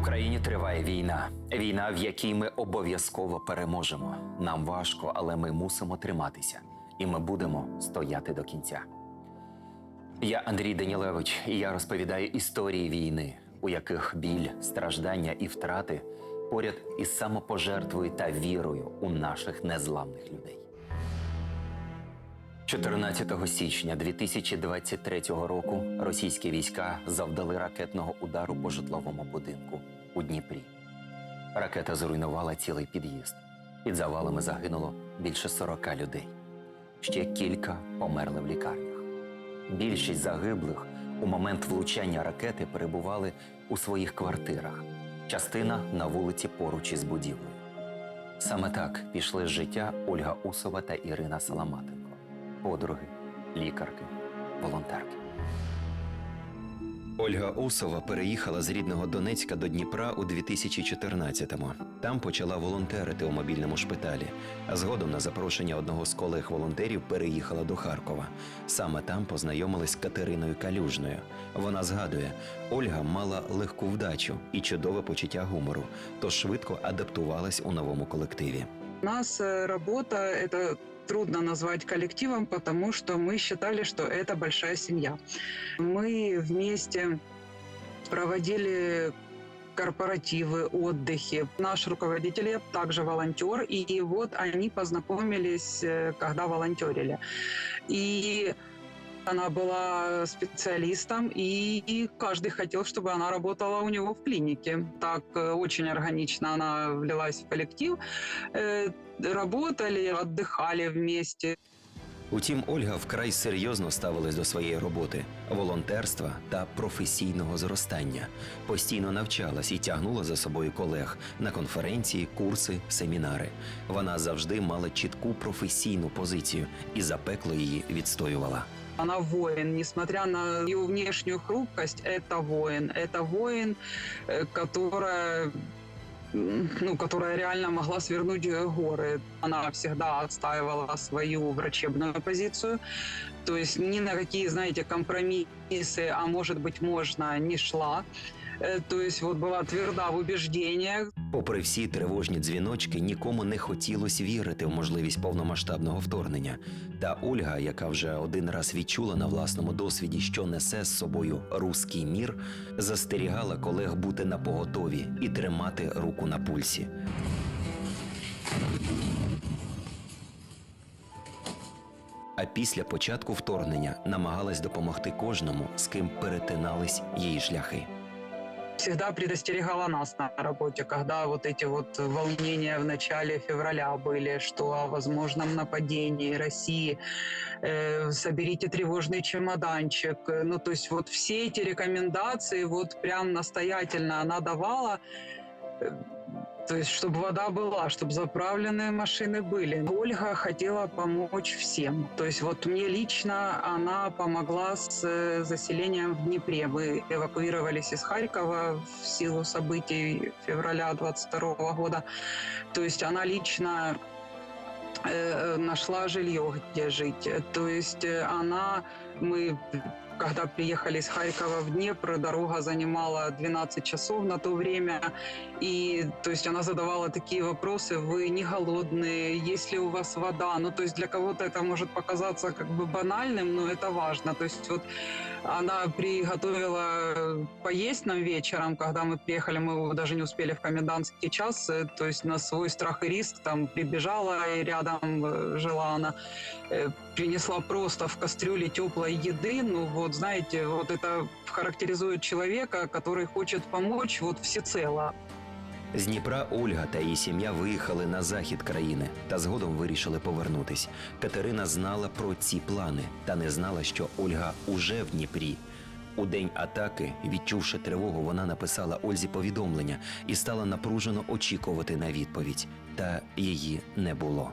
Україні триває війна. Війна, в якій ми обов'язково переможемо. Нам важко, але ми мусимо триматися, і ми будемо стояти до кінця. Я Андрій Данілевич, і я розповідаю історії війни, у яких біль, страждання і втрати поряд із самопожертвою та вірою у наших незламних людей. 14 січня 2023 року російські війська завдали ракетного удару по житловому будинку у Дніпрі. Ракета зруйнувала цілий під'їзд. Під завалами загинуло більше 40 людей. Ще кілька померли в лікарнях. Більшість загиблих у момент влучання ракети перебували у своїх квартирах, частина на вулиці поруч із будівлею. Саме так пішли з життя Ольга Усова та Ірина Саламатенко, подруги, лікарки, волонтерки. Ольга Усова переїхала з рідного Донецька до Дніпра у 2014-му. Там почала волонтерити у мобільному шпиталі. А згодом на запрошення одного з колег волонтерів переїхала до Харкова. Саме там познайомилась з Катериною Калюжною. Вона згадує, Ольга мала легку вдачу і чудове почуття гумору, тож швидко адаптувалась у новому колективі. У нас э, работа – это трудно назвать коллективом, потому что мы считали, что это большая семья. Мы вместе проводили корпоративы, отдыхи. Наш руководитель также волонтер, и вот они познакомились, э, когда волонтерили. И она была специалистом, и каждый хотел, чтобы она работала у него в клинике. Так э, очень органично она влилась в коллектив. Э, Работали, отдыхали вместе. Утім, Ольга вкрай серйозно ставилась до своєї роботи, волонтерства та професійного зростання. Постійно навчалась і тягнула за собою колег на конференції, курси, семінари. Вона завжди мала чітку професійну позицію і запекло її відстоювала. Она воин, несмотря на ее внешнюю хрупкость, это воин. Это воин, э, которая м, ну, которая реально могла свернуть горы. Она всегда отстаивала свою врачебную позицию. То есть ни на какие, знаете, компромиссы, а может быть можно, не шла. Э, То есть вот была тверда в убеждениях. Попри всі тривожні дзвіночки, нікому не хотілося вірити в можливість повномасштабного вторгнення. Та Ольга, яка вже один раз відчула на власному досвіді, що несе з собою руський мір, застерігала колег бути на поготові і тримати руку на пульсі. А після початку вторгнення намагалась допомогти кожному, з ким перетинались її шляхи всегда предостерегала нас на работе, когда вот эти вот волнения в начале февраля были, что о возможном нападении России, э, соберите тревожный чемоданчик. Э, Ну, то есть вот все эти рекомендации вот прям настоятельно она давала, э, то есть, чтобы вода была, чтобы заправленные машины были. Ольга хотела помочь всем. То есть, вот мне лично она помогла с э, заселением в Днепре. Мы эвакуировались из Харькова в силу событий февраля 22 года. То есть, она лично э, нашла жилье, где жить. То есть, э, она, мы когда приехали из Харькова в Днепр, дорога занимала 12 часов на то время. И то есть она задавала такие вопросы, вы не голодные, есть ли у вас вода? Ну, то есть для кого-то это может показаться как бы банальным, но это важно. То есть вот она приготовила поесть нам вечером, когда мы приехали, мы даже не успели в комендантский час, э, то есть на свой страх и риск там прибежала и рядом э, жила она, э, принесла просто в кастрюле теплой еды, ну вот знаете, вот это характеризует человека, который хочет помочь вот всецело. З Дніпра Ольга та її сім'я виїхали на захід країни та згодом вирішили повернутись. Катерина знала про ці плани та не знала, що Ольга уже в Дніпрі. У день атаки, відчувши тривогу, вона написала Ользі повідомлення і стала напружено очікувати на відповідь. Та її не було.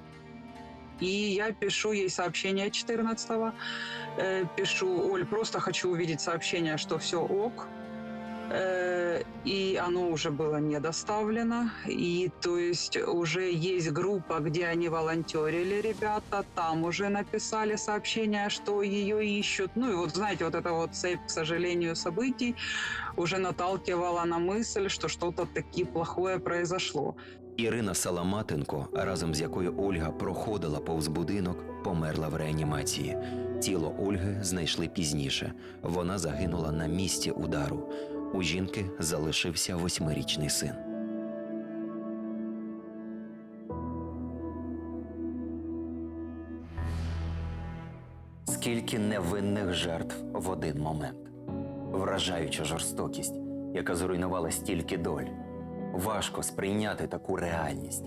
И я пишу ей сообщение 14-го. Э, пишу, Оль, просто хочу увидеть сообщение, что все ок. э, и оно уже было не доставлено. И то есть уже есть группа, где они волонтерили, ребята, там уже написали сообщение, что ее ищут. Ну и вот знаете, вот это вот цепь, к сожалению, событий уже наталкивала на мысль, что что-то таки плохое произошло. Ірина Саламатенко, разом з якою Ольга проходила повз будинок, померла в реанімації. Тіло Ольги знайшли пізніше. Вона загинула на місці удару. У жінки залишився восьмирічний син. Скільки невинних жертв в один момент. Вражаюча жорстокість, яка зруйнувала стільки доль. Важко сприйняти таку реальність.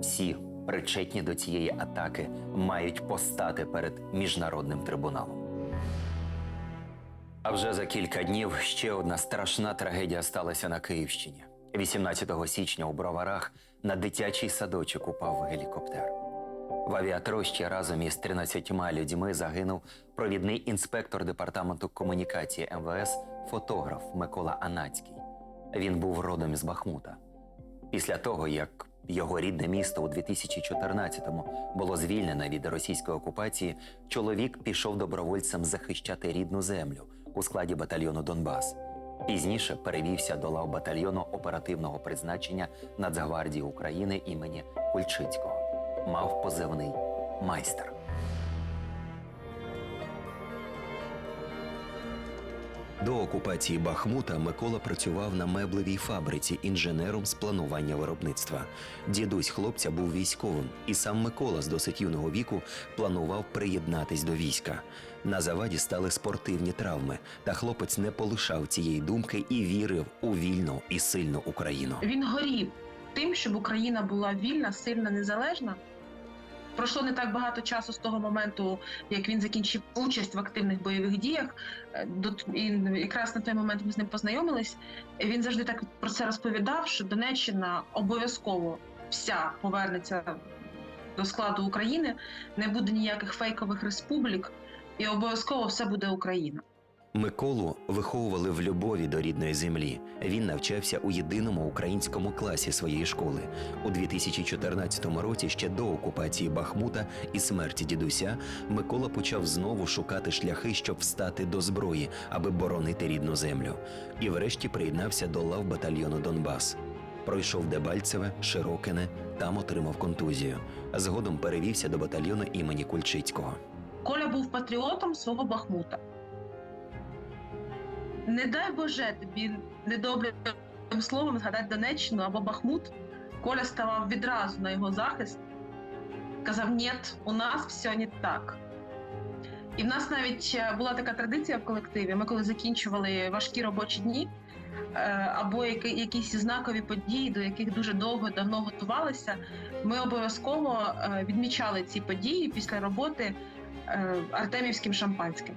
Всі, причетні до цієї атаки, мають постати перед міжнародним трибуналом. А вже за кілька днів ще одна страшна трагедія сталася на Київщині. 18 січня у Броварах на дитячий садочок упав гелікоптер. В авіатрощі разом із 13 людьми загинув провідний інспектор департаменту комунікації МВС, фотограф Микола Анацький. Він був родом з Бахмута. Після того, як його рідне місто у 2014-му було звільнене від російської окупації, чоловік пішов добровольцем захищати рідну землю у складі батальйону Донбас. Пізніше перевівся до лав батальйону оперативного призначення Нацгвардії України імені Кульчицького. Мав позивний майстер. До окупації Бахмута Микола працював на меблевій фабриці інженером з планування виробництва. Дідусь хлопця був військовим, і сам Микола з досить юного віку планував приєднатись до війська. На заваді стали спортивні травми, та хлопець не полишав цієї думки і вірив у вільну і сильну Україну. Він горів тим, щоб Україна була вільна, сильна, незалежна. Пройшло не так багато часу з того моменту, як він закінчив участь в активних бойових діях. Е, І якраз на той момент ми з ним познайомились. Він завжди так про це розповідав, що Донеччина обов'язково вся повернеться до складу України, не буде ніяких фейкових республік, і обов'язково все буде Україна. Миколу виховували в любові до рідної землі. Він навчався у єдиному українському класі своєї школи. У 2014 році, ще до окупації Бахмута і смерті дідуся, Микола почав знову шукати шляхи, щоб встати до зброї, аби боронити рідну землю. І врешті приєднався до лав батальйону Донбас. Пройшов Дебальцеве, Широкине, там отримав контузію. Згодом перевівся до батальйону імені Кульчицького. Коля був патріотом свого Бахмута. Не дай Боже тобі недобрим словом згадати Донеччину або Бахмут. Коля ставав відразу на його захист, казав: ні, у нас все не так. І в нас навіть е, була така традиція в колективі. Ми коли закінчували важкі робочі дні е, або якісь знакові події, до яких дуже довго давно готувалися, ми обов'язково е, відмічали ці події після роботи артемівським шампанським.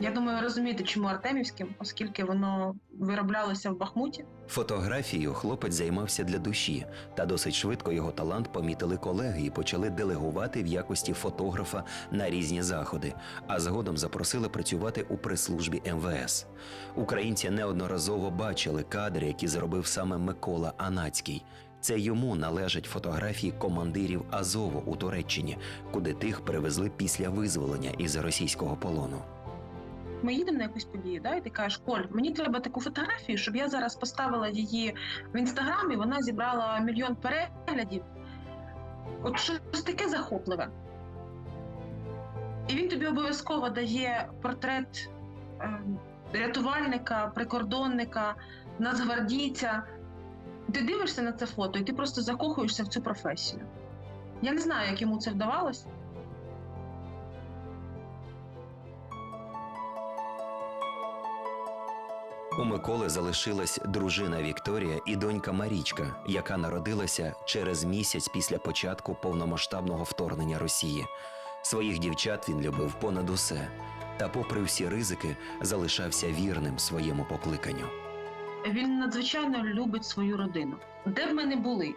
Я думаю, розумієте, чому артемівським, оскільки воно вироблялося в Бахмуті. Фотографією хлопець займався для душі, та досить швидко його талант помітили колеги і почали делегувати в якості фотографа на різні заходи, а згодом запросили працювати у прес-службі МВС. Українці неодноразово бачили кадри, які зробив саме Микола Анацький. Це йому належать фотографії командирів Азову у Туреччині, куди тих привезли після визволення із російського полону. Ми їдемо на якусь подію, да, і ти кажеш, Коль, мені треба таку фотографію, щоб я зараз поставила її в інстаграмі, вона зібрала мільйон переглядів. От щось таке захопливе. І він тобі обов'язково дає портрет е, рятувальника, прикордонника, нацгвардійця. Ти дивишся на це фото, і ти просто закохуєшся в цю професію. Я не знаю, як йому це вдавалось. У Миколи залишилась дружина Вікторія і донька Марічка, яка народилася через місяць після початку повномасштабного вторгнення Росії. Своїх дівчат він любив понад усе, та, попри всі ризики, залишався вірним своєму покликанню. Він надзвичайно любить свою родину. Де б ми не були,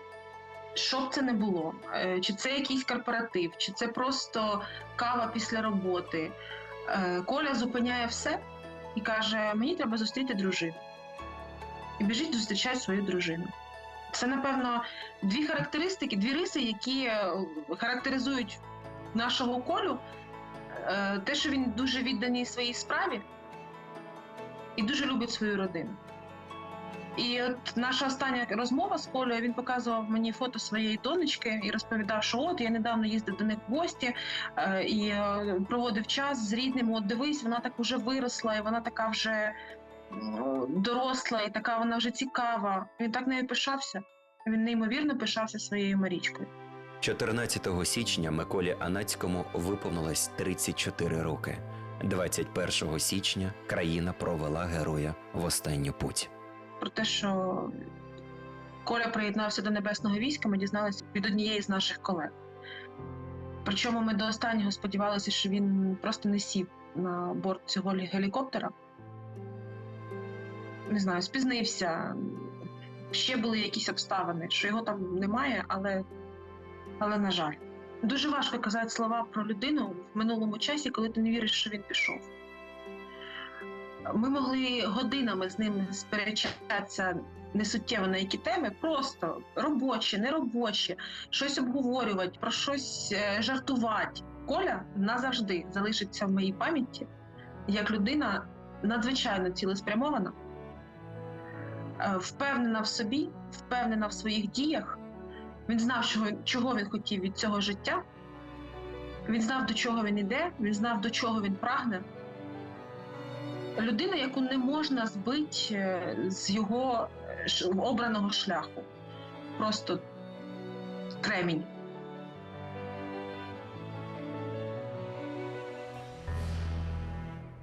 що б це не було, е, чи це якийсь корпоратив, чи це просто кава після роботи. е, Коля зупиняє все і каже: Мені треба зустріти дружину. і біжить зустрічати свою дружину. Це, напевно, дві характеристики, дві риси, які е, характеризують нашого колю. Е, Те, що він дуже відданий своїй справі і дуже любить свою родину. І от наша остання розмова з Колею, він показував мені фото своєї донечки і розповідав, що от я недавно їздив до них в гості е, і е, проводив час з рідними. От дивись, вона так вже виросла, і вона така вже ну, доросла, і така вона вже цікава. Він так нею пишався. Він неймовірно пишався своєю Марічкою. 14 січня Миколі Анацькому виповнилось 34 роки. 21 січня країна провела героя в останню путь. Про те, що Коля приєднався до небесного війська, ми дізналися від однієї з наших колег. Причому ми до останнього сподівалися, що він просто не сів на борт цього гелікоптера. Не знаю, спізнився. Ще були якісь обставини, що його там немає, але, але на жаль. Дуже важко казати слова про людину в минулому часі, коли ти не віриш, що він пішов. Ми могли годинами з ним сперечатися несуттєво на які теми, просто робочі, неробочі, щось обговорювати, про щось е, жартувати. Коля назавжди залишиться в моїй пам'яті як людина надзвичайно цілеспрямована, е, впевнена в собі, впевнена в своїх діях. Він знав, чого, він хотів від цього життя. Він знав, до чого він іде, він знав, до чого він прагне. Людина, яку не можна збити е, з його е, обраного шляху. Просто кремінь.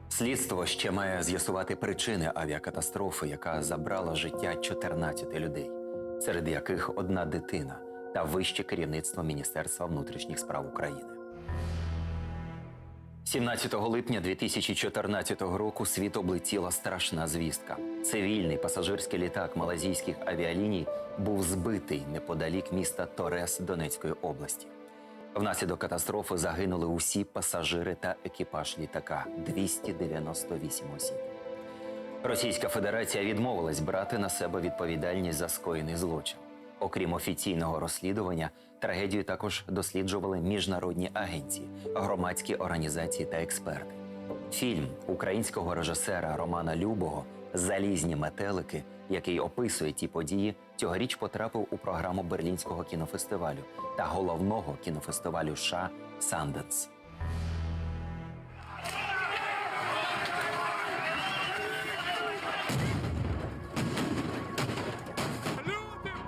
Слідство ще має з'ясувати причини авіакатастрофи, яка забрала життя 14 людей, серед яких одна дитина та вище керівництво Міністерства внутрішніх справ України. 17 липня 2014 року світ облетіла страшна звістка. Цивільний пасажирський літак малазійських авіаліній був збитий неподалік міста Торес Донецької області. Внаслідок катастрофи загинули усі пасажири та екіпаж літака 298 осіб. Російська Федерація відмовилась брати на себе відповідальність за скоєний злочин. Окрім офіційного розслідування, трагедію також досліджували міжнародні агенції, громадські організації та експерти. Фільм українського режисера Романа Любого Залізні метелики, який описує ті події, цьогоріч потрапив у програму Берлінського кінофестивалю та головного кінофестивалю США Санденс.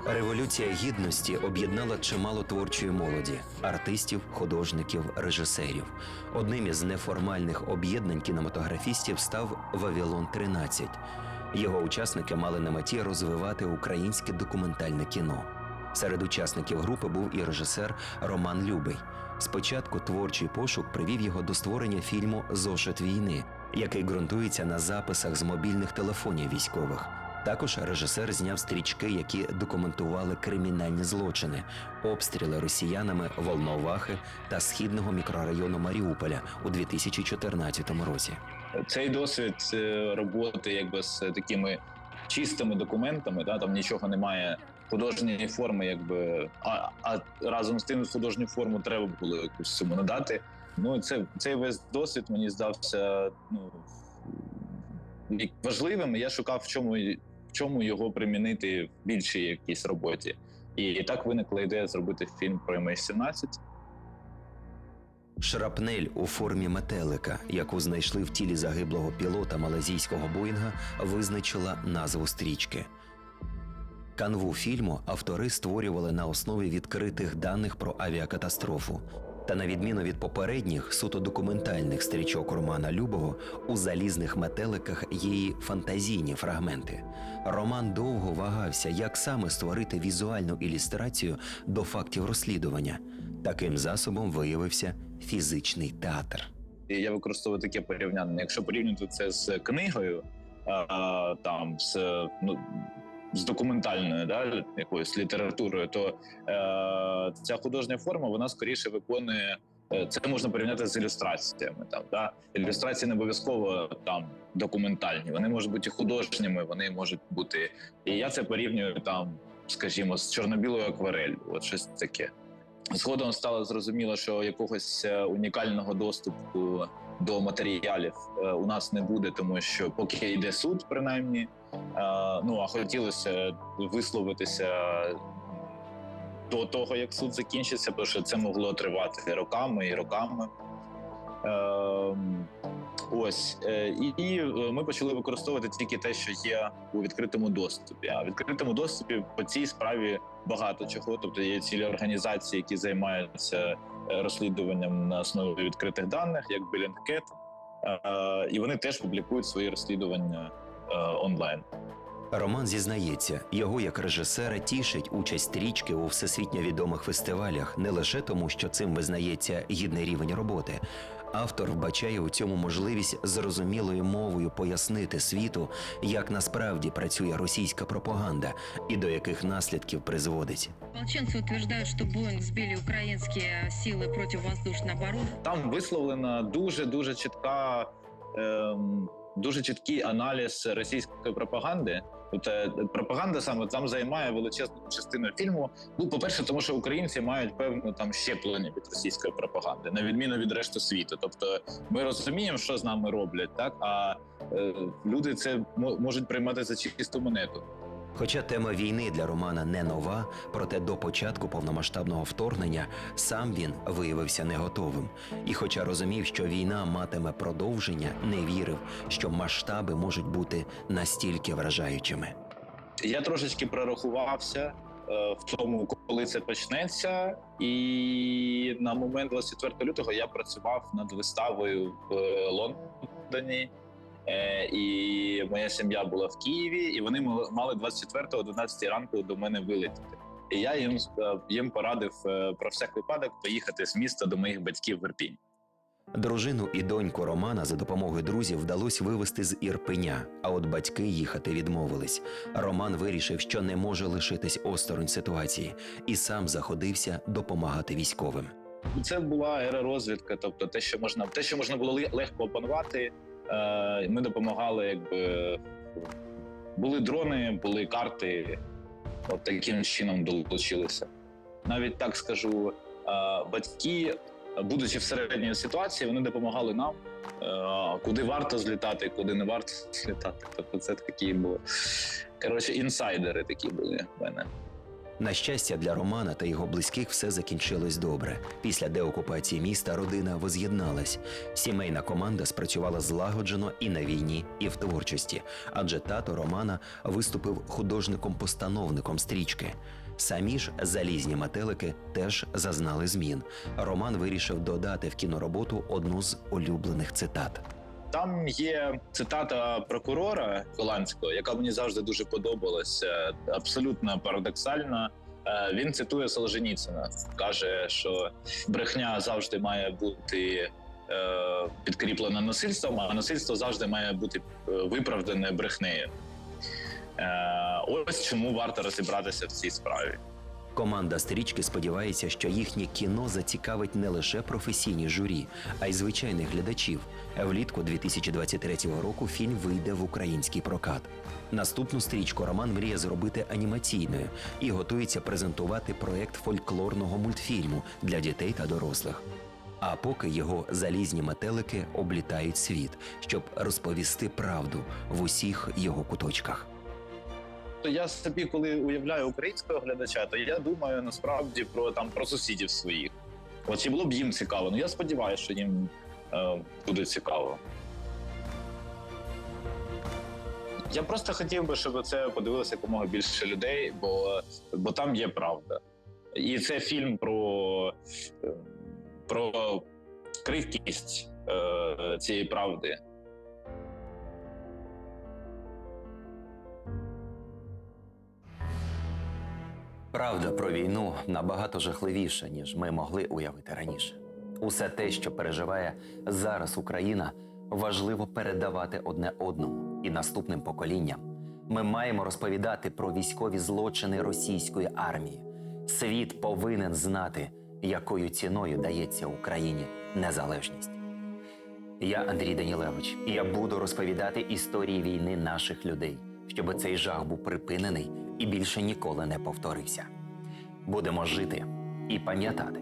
Революція гідності об'єднала чимало творчої молоді артистів, художників, режисерів. Одним із неформальних об'єднань кінематографістів став Вавилон 13 Його учасники мали на меті розвивати українське документальне кіно. Серед учасників групи був і режисер Роман Любий. Спочатку творчий пошук привів його до створення фільму Зошит війни, який ґрунтується на записах з мобільних телефонів військових. Також режисер зняв стрічки, які документували кримінальні злочини, обстріли росіянами Волновахи та східного мікрорайону Маріуполя у 2014 році. Цей досвід е, роботи якби з такими чистими документами, да, там нічого немає художньої форми, якби а, а разом з тим художню форму треба було якусь цьому надати. Ну це цей весь досвід мені здався ну важливим. Я шукав в чому чому його примінити в більшій якійсь роботі. І так виникла ідея зробити фільм про MH17. Шрапнель у формі метелика, яку знайшли в тілі загиблого пілота малазійського Боїнга, визначила назву стрічки. Канву фільму автори створювали на основі відкритих даних про авіакатастрофу. Та на відміну від попередніх суто документальних стрічок Романа Любого, у залізних метеликах є і фантазійні фрагменти. Роман довго вагався, як саме створити візуальну ілюстрацію до фактів розслідування. Таким засобом виявився фізичний театр. Я використовую таке порівняння. Якщо порівняти це з книгою, а, там з ну. З документальною да, якоюсь літературою, то е, ця художня форма вона скоріше виконує Е, Це можна порівняти з ілюстраціями. Там да ілюстрації не обов'язково там документальні, вони можуть бути художніми, вони можуть бути. І я це порівнюю там, скажімо, з чорно-білою акварелью. От щось таке. Згодом стало зрозуміло, що якогось е, унікального доступу до матеріалів е, у нас не буде, тому що поки йде суд, принаймні, ну а хотілося висловитися до того, як суд закінчиться, тому що це могло тривати роками і роками. Ем, Ось е, і, е, ми почали використовувати тільки те, що є у відкритому доступі. А в відкритому доступі по цій справі багато чого. Тобто є цілі організації, які займаються е, розслідуванням на основі відкритих даних, як Bellingcat, е, і вони теж публікують свої розслідування е, онлайн. Роман зізнається, його як режисера тішить участь стрічки у всесвітньо відомих фестивалях не лише тому, що цим визнається гідний рівень роботи. Автор вбачає у цьому можливість зрозумілою мовою пояснити світу, як насправді працює російська пропаганда і до яких наслідків призводить. Ополченцы утверждают, что Боинг сбили украинские силы противовоздушной обороны. Там висловлена дуже дуже чітка, ем, дуже чіткий аналіз російської пропаганди. Тобто пропаганда саме там займає величезну частину фільму. Ну, по-перше, тому що українці мають певну там щеплення від російської пропаганди, на відміну від решти світу. Тобто, ми розуміємо, що з нами роблять, так а е, люди це можуть приймати за чисту монету. Хоча тема війни для Романа не нова, проте до початку повномасштабного вторгнення сам він виявився не готовим. І, хоча розумів, що війна матиме продовження, не вірив, що масштаби можуть бути настільки вражаючими. Я трошечки прорахувався е, в тому, коли це почнеться, і на момент 24 лютого я працював над виставою в е, Лондоні. Е, І моя сім'я була в Києві, і вони мали- мали 24 о 12 ранку до мене вилетіти. І я їм е, їм порадив е, про всяк випадок поїхати з міста до моїх батьків в Ірпінь. Дружину і доньку Романа за допомогою друзів вдалося вивезти з Ірпеня, а от батьки їхати відмовились. Роман вирішив, що не може лишитись осторонь ситуації, і сам заходився допомагати військовим. Це була аеророзвідка, тобто те, що можна, те, що можна було легко опанувати. Е, Ми допомагали, якби були дрони, були карти. От таким чином долучилися. Навіть так скажу, е, батьки, будучи в середній ситуації, вони допомагали нам, е, куди варто злітати, куди не варто злітати. Тобто, це такі були коротше, інсайдери такі були в мене. На щастя, для Романа та його близьких все закінчилось добре. Після деокупації міста родина воз'єдналась. Сімейна команда спрацювала злагоджено і на війні, і в творчості, адже тато Романа виступив художником-постановником стрічки. Самі ж залізні метелики теж зазнали змін. Роман вирішив додати в кінороботу одну з улюблених цитат. Там є цитата прокурора голландського, яка мені завжди дуже подобалася. Абсолютно парадоксальна. Е, Він цитує Солженіцина, каже, що брехня завжди має бути е, підкріплена насильством, а насильство завжди має бути е, виправдане брехнею. Ось чому варто розібратися в цій справі. Команда стрічки сподівається, що їхнє кіно зацікавить не лише професійні журі, а й звичайних глядачів. Влітку 2023 року фільм вийде в український прокат. Наступну стрічку Роман мріє зробити анімаційною і готується презентувати проект фольклорного мультфільму для дітей та дорослих. А поки його залізні метелики облітають світ, щоб розповісти правду в усіх його куточках. То я собі, коли уявляю українського глядача, то я думаю насправді про там про сусідів своїх. От чи було б їм цікаво? Ну я сподіваюся, що їм е, буде цікаво. Я просто хотів би, щоб це подивилося якомога більше людей, бо, бо там є правда. І це фільм про, е, про кривкість е, цієї правди. Правда про війну набагато жахливіша, ніж ми могли уявити раніше. Усе те, що переживає зараз Україна, важливо передавати одне одному і наступним поколінням. Ми маємо розповідати про військові злочини російської армії. Світ повинен знати, якою ціною дається Україні незалежність. Я Андрій Данілевич, і я буду розповідати історії війни наших людей, щоб цей жах був припинений і більше ніколи не повторився. Будемо жити і пам'ятати,